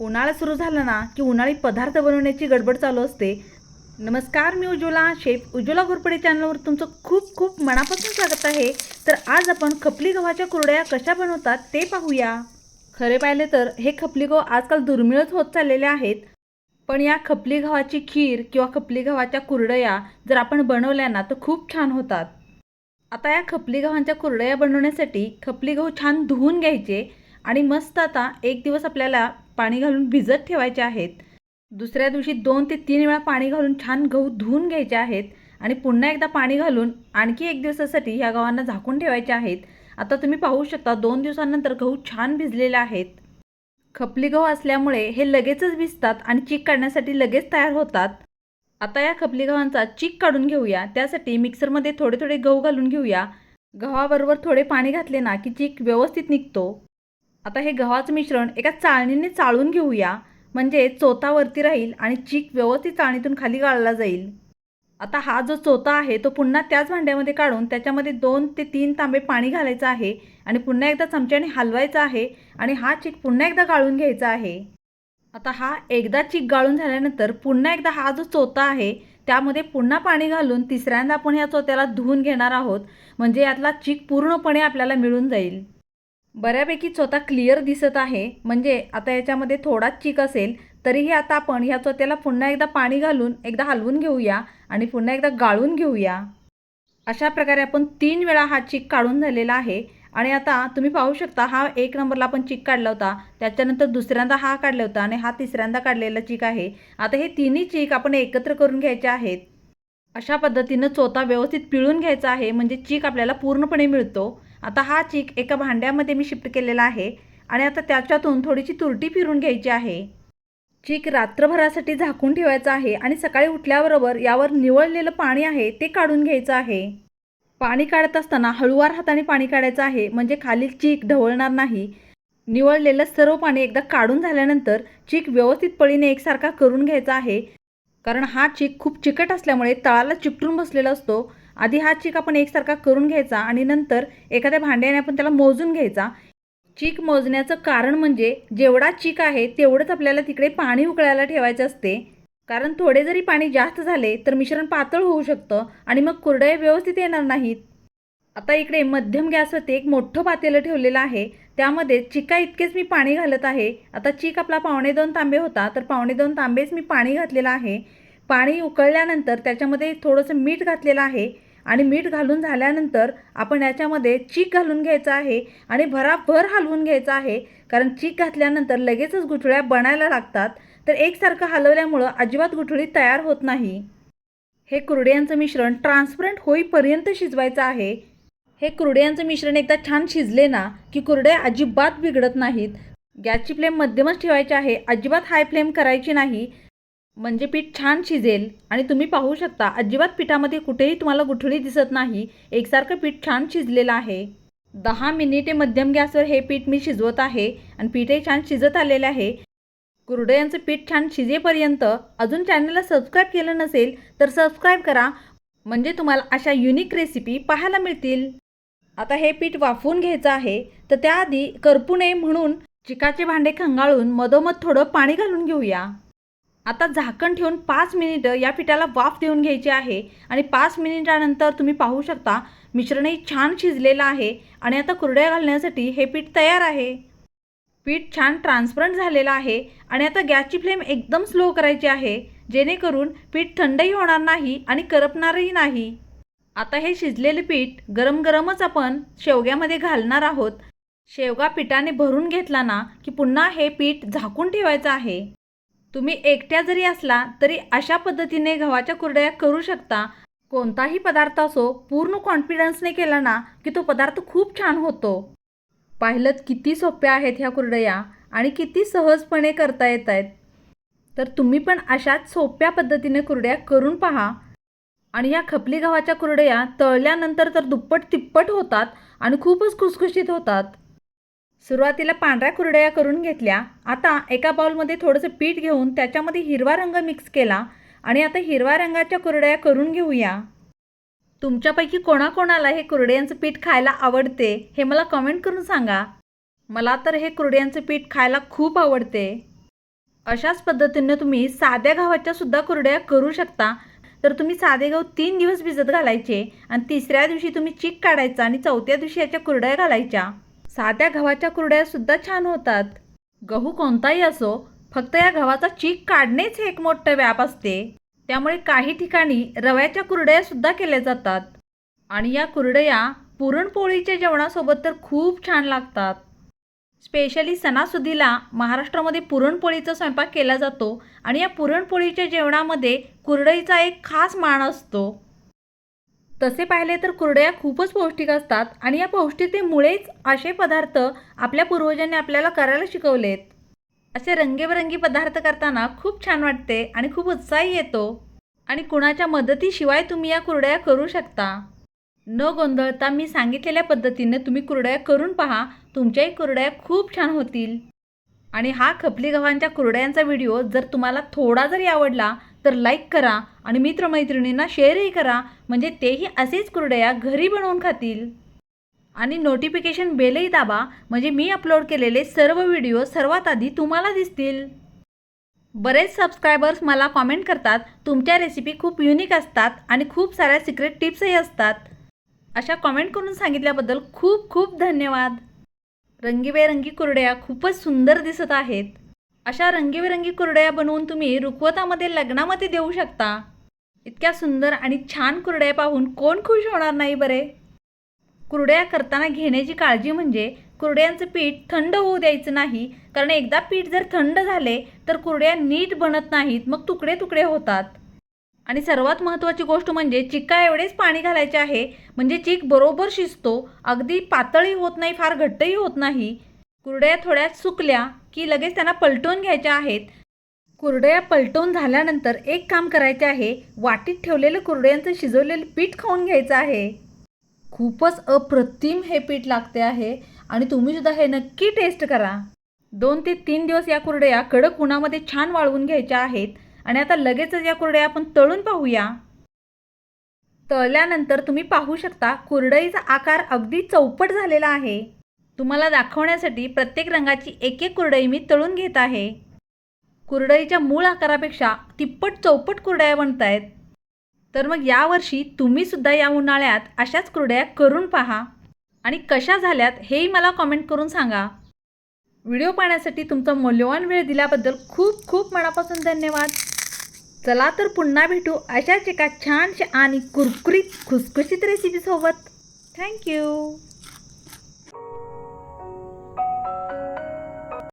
उन्हाळा सुरू झाला ना की उन्हाळी पदार्थ बनवण्याची गडबड चालू असते. नमस्कार मी उज्ज्वला शेफ. उज्ज्वला घोरपडे चॅनलवर तुमचं खूप खूप मनापासून स्वागत आहे. तर आज आपण खपली गव्हाच्या कुरड्या कशा बनवतात ते पाहूया. खरे पाहिले तर हे खपली गहू आजकाल दुर्मिळच होत चाललेले आहेत. पण या खपली गव्हाची खीर किंवा खपली गव्हाच्या कुरडया जर आपण बनवल्या ना तर खूप छान होतात. आता या खपली गव्हांच्या कुरडया बनवण्यासाठी खपली गहू छान धुवून घ्यायचे. आणि मस्त आता एक दिवस आपल्याला पाणी घालून भिजत ठेवायचे आहेत. दुसऱ्या दिवशी दोन ते तीन वेळा पाणी घालून छान गहू धुवून घ्यायचे आहेत आणि पुन्हा एकदा पाणी घालून आणखी एक दिवसासाठी ह्या गव्हांना झाकून ठेवायचे आहेत. आता तुम्ही पाहू शकता दोन दिवसानंतर गहू छान भिजलेले आहेत. खपली गहू असल्यामुळे हे लगेचच भिजतात आणि चीक काढण्यासाठी लगेच तयार होतात. आता या खपली गव्हांचा चीक काढून घेऊया. त्यासाठी मिक्सरमध्ये थोडे थोडे गहू घालून घेऊया. गव्हाबरोबर थोडे पाणी घातले ना की चीक व्यवस्थित निघतो. आता हे गव्हाचं मिश्रण एका चाळणीने चाळून घेऊया. म्हणजे चोथावरती राहील आणि चीक व्यवस्थित चाळणीतून खाली गाळला जाईल. आता हा जो चोथा आहे तो पुन्हा त्याच भांड्यामध्ये काढून त्याच्यामध्ये दोन ते तीन तांबे पाणी घालायचं आहे आणि पुन्हा एकदा चमच्याने हलवायचा आहे आणि हा चीक पुन्हा एकदा गाळून घ्यायचा आहे. आता हा एकदा चीक गाळून झाल्यानंतर पुन्हा एकदा हा जो चोथा आहे त्यामध्ये पुन्हा पाणी घालून तिसऱ्यांदा आपण या चोथ्याला धुवून घेणार आहोत. म्हणजे यातला चीक पूर्णपणे आपल्याला मिळून जाईल. बऱ्यापैकी चोथा क्लिअर दिसत आहे. म्हणजे आता याच्यामध्ये थोडाच चीक असेल तरीही आता आपण ह्या चोथ्याला पुन्हा एकदा पाणी घालून एकदा हलवून घेऊया आणि पुन्हा एकदा गाळून घेऊया. अशा प्रकारे आपण तीन वेळा हा चीक काढून झालेला आहे. आणि आता तुम्ही पाहू शकता हा एक नंबरला आपण चीक काढला होता. त्याच्यानंतर दुसऱ्यांदा हा काढला होता आणि हा तिसऱ्यांदा काढलेला चीक आहे. आता हे तिन्ही चीक आपण एकत्र करून घ्यायचे आहेत. अशा पद्धतीनं चोथा व्यवस्थित पिळून घ्यायचा आहे. म्हणजे चीक आपल्याला पूर्णपणे मिळतो. आता हा चीक एका भांड्यामध्ये मी शिफ्ट केलेला आहे आणि आता त्याच्यातून थोडीशी तुरटी फिरून घ्यायची आहे. चीक रात्रभरासाठी झाकून ठेवायचा आहे आणि सकाळी उठल्याबरोबर यावर निवळलेलं पाणी आहे ते काढून घ्यायचं आहे. पाणी काढत असताना हळुवार हाताने पाणी काढायचं आहे म्हणजे खाली चीक ढवळणार नाही. निवळलेलं सर्व पाणी एकदा काढून झाल्यानंतर चीक व्यवस्थित पळीने एकसारखा करून घ्यायचा आहे. कारण हा चीक खूप चिकट असल्यामुळे तळाला चिकटून बसलेला असतो. आधी हा चीक आपण एकसारखा करून घ्यायचा आणि नंतर एखाद्या भांड्याने आपण त्याला मोजून घ्यायचा. चीक मोजण्याचं कारण म्हणजे जेवढा चीक आहे तेवढंच आपल्याला तिकडे पाणी उकळायला ठेवायचं असते. कारण थोडे जरी पाणी जास्त झाले तर मिश्रण पातळ होऊ शकतं आणि मग कुरडया व्यवस्थित येणार नाहीत. आता इकडे मध्यम गॅसवरती एक मोठं पातेलं ठेवलेलं आहे. त्यामध्ये चिका इतकेच मी पाणी घालत आहे. आता चीक आपला पावणे दोन तांबे होता तर पावणे दोन तांबेच मी पाणी घातलेलं आहे. पाणी उकळल्यानंतर त्याच्यामध्ये थोडंसं मीठ घातलेलं आहे. आणि मीठ घालून झाल्यानंतर आपण याच्यामध्ये चीक घालून घ्यायचं आहे आणि भराभर हलवून घ्यायचं आहे. कारण चीक घातल्यानंतर लगेचच गुठळ्या बनायला लागतात. तर एकसारखं हलवल्यामुळं अजिबात गुठळी तयार होत नाही. हे कुरड्यांचं मिश्रण ट्रान्सपरंट होईपर्यंत शिजवायचं आहे. हे कुरड्यांचं मिश्रण एकदा छान शिजले ना की कुरड्या अजिबात बिघडत नाहीत. गॅसची फ्लेम मध्यमच ठेवायची आहे. अजिबात हाय फ्लेम करायची नाही. म्हणजे पीठ छान शिजेल आणि तुम्ही पाहू शकता अजिबात पिठामध्ये कुठेही तुम्हाला गुठळी दिसत नाही. एकसारखं पीठ छान शिजलेलं आहे. दहा मिनिटे मध्यम गॅसवर हे पीठ मी शिजवत आहे आणि पीठही छान शिजत आलेले आहे. कुरडयांचं पीठ छान शिजेपर्यंत अजून चॅनलला सबस्क्राईब केलं नसेल तर सबस्क्राईब करा. म्हणजे तुम्हाला अशा युनिक रेसिपी पाहायला मिळतील. आता हे पीठ वाफवून घ्यायचं आहे. तर त्याआधी करपू नये म्हणून चिकाचे भांडे खंगाळून मधोमध थोडं पाणी घालून घेऊया. आता झाकण ठेवून पाच मिनिटं या पिठाला वाफ देऊन घ्यायची आहे. आणि पाच मिनिटानंतर तुम्ही पाहू शकता मिश्रणही छान शिजलेलं आहे. आणि आता कुरड्या घालण्यासाठी हे पीठ तयार आहे. पीठ छान ट्रान्सपरंट झालेलं आहे. आणि आता गॅसची फ्लेम एकदम स्लो करायची आहे. जेणेकरून पीठ थंडही होणार नाही आणि करपणारही नाही. आता हे शिजलेले पीठ गरम गरमच आपण शेवग्यामध्ये घालणार आहोत. शेवगा पिठाने भरून घेतला ना की पुन्हा हे पीठ झाकून ठेवायचं आहे. तुम्ही एकट्या जरी असला तरी अशा पद्धतीने गव्हाच्या कुरड्या करू शकता. कोणताही पदार्थ असो पूर्ण कॉन्फिडन्सने केला ना की तो पदार्थ खूप छान होतो. पाहिलं किती सोप्या आहेत ह्या कुरडया आणि किती सहजपणे करता येत आहेत. तर तुम्ही पण अशाच सोप्या पद्धतीने कुरड्या करून पहा. आणि या खपली गव्हाच्या कुरडया तळल्यानंतर तर दुप्पट तिप्पट होतात आणि खूपच खुसखुशीत होतात. सुरुवातीला पांढऱ्या कुरडया करून घेतल्या. आता एका बाउलमध्ये थोडंसं पीठ घेऊन त्याच्यामध्ये हिरवा रंग मिक्स केला आणि आता हिरव्या रंगाच्या कुरडया करून घेऊया. तुमच्यापैकी कोणाकोणाला हे कुरड्यांचं पीठ खायला आवडते हे मला कमेंट करून सांगा. मला तर हे कुरड्यांचं पीठ खायला खूप आवडते. अशाच पद्धतीने तुम्ही साध्या गव्हाच्या सुद्धा कुरड्या करू शकता. तर तुम्ही साधे गहू तीन दिवस भिजत घालायचे आणि तिसऱ्या दिवशी तुम्ही चीक काढायचा आणि चौथ्या दिवशी याच्या कुरड्या घालायच्या. साध्या गव्हाच्या कुरड्या सुद्धा छान होतात. गहू कोणताही असो फक्त या गव्हाचा चीक काढणेच हे एक मोठं व्याप असते. त्यामुळे काही ठिकाणी रव्याच्या कुरड्या सुद्धा केल्या जातात. आणि या कुरडया पुरणपोळीच्या जेवणासोबत तर खूप छान लागतात. स्पेशली सणासुदीला महाराष्ट्रामध्ये पुरणपोळीचा स्वयंपाक केला जातो आणि या पुरणपोळीच्या जेवणामध्ये कुरडईचा एक खास मान असतो. तसे पाहिले तर कुरडया खूपच पौष्टिक असतात आणि या पौष्टिकतेमुळेच असे पदार्थ आपल्या पूर्वजांनी आपल्याला करायला शिकवलेत असे रंगेबरंगी पदार्थ करताना खूप छान वाटते आणि खूप उत्साही येतो. आणि कुणाच्या मदतीशिवाय तुम्ही या कुरडया करू शकता. न गोंधळता मी सांगितलेल्या पद्धतीने तुम्ही कुरडया करून पहा तुमच्याही कुरडया खूप छान होतील. आणि हा खपली गव्हांच्या कुरड्यांचा व्हिडिओ जर तुम्हाला थोडा जरी आवडला तर लाईक करा आणि मित्रमैत्रिणींना शेअरही करा. म्हणजे तेही असेच कुरडया घरी बनवून खातील. आणि नोटिफिकेशन बेलही दाबा. म्हणजे मी अपलोड केलेले सर्व व्हिडिओ सर्वात आधी तुम्हाला दिसतील. बरेच सबस्क्रायबर्स मला कॉमेंट करतात तुमच्या रेसिपी खूप युनिक असतात आणि खूप साऱ्या सिक्रेट टिप्सही असतात. अशा कॉमेंट करून सांगितल्याबद्दल खूप खूप धन्यवाद. रंगीबेरंगी कुरड्या खूपच सुंदर दिसत आहेत. अशा रंगीबेरंगी कुरड्या बनवून तुम्ही रुखवतामध्ये लग्नामध्ये देऊ शकता. इतक्या सुंदर आणि छान कुरड्या पाहून कोण खुश होणार नाही बरे? कुरड्या करताना घेण्याची काळजी म्हणजे कुरड्यांचं पीठ थंड होऊ द्यायचं नाही. कारण एकदा पीठ जर थंड झाले तर कुरड्या नीट बनत नाहीत मग तुकडे तुकडे होतात. आणि सर्वात महत्त्वाची गोष्ट म्हणजे चिक्का एवढेच पाणी घालायचे आहे म्हणजे चीक बरोबर शिजतो. अगदी पातळही होत नाही फार घट्टही होत नाही. कुरड्या थोड्या सुकल्या की लगेच त्यांना पलटवून घ्यायच्या आहेत. कुरड्या पलटवून झाल्यानंतर एक काम करायचे आहे. वाटीत ठेवलेलं कुरड्यांचं शिजवलेलं पीठ खाऊन घ्यायचं आहे. खूपच अप्रतिम हे पीठ लागते आहे आणि तुम्हीसुद्धा हे नक्की टेस्ट करा. दोन ते तीन दिवस या कुरड्या कडक उन्हामध्ये छान वाळवून घ्यायच्या आहेत आणि आता लगेचच या कुरड्या आपण तळून पाहूया. तळल्यानंतर तुम्ही पाहू शकता कुरडईचा आकार अगदी चौपट झालेला आहे. तुम्हाला दाखवण्यासाठी प्रत्येक रंगाची एक एक कुरडई मी तळून घेत आहे. कुरडईच्या मूळ आकारापेक्षा तिप्पट चौपट कुरडया बनत आहेत तर मग यावर्षी तुम्हीसुद्धा या उन्हाळ्यात अशाच कुरड्या करून पहा. आणि कशा झाल्यात हेही मला कॉमेंट करून सांगा. व्हिडिओ पाहण्यासाठी तुमचा मौल्यवान वेळ दिल्याबद्दल खूप खूप मनापासून धन्यवाद. चला तर पुन्हा भेटू अशाच एका छानशा आणि कुरकुरीत खुसखुशीत रेसिपीसोबत थँक्यू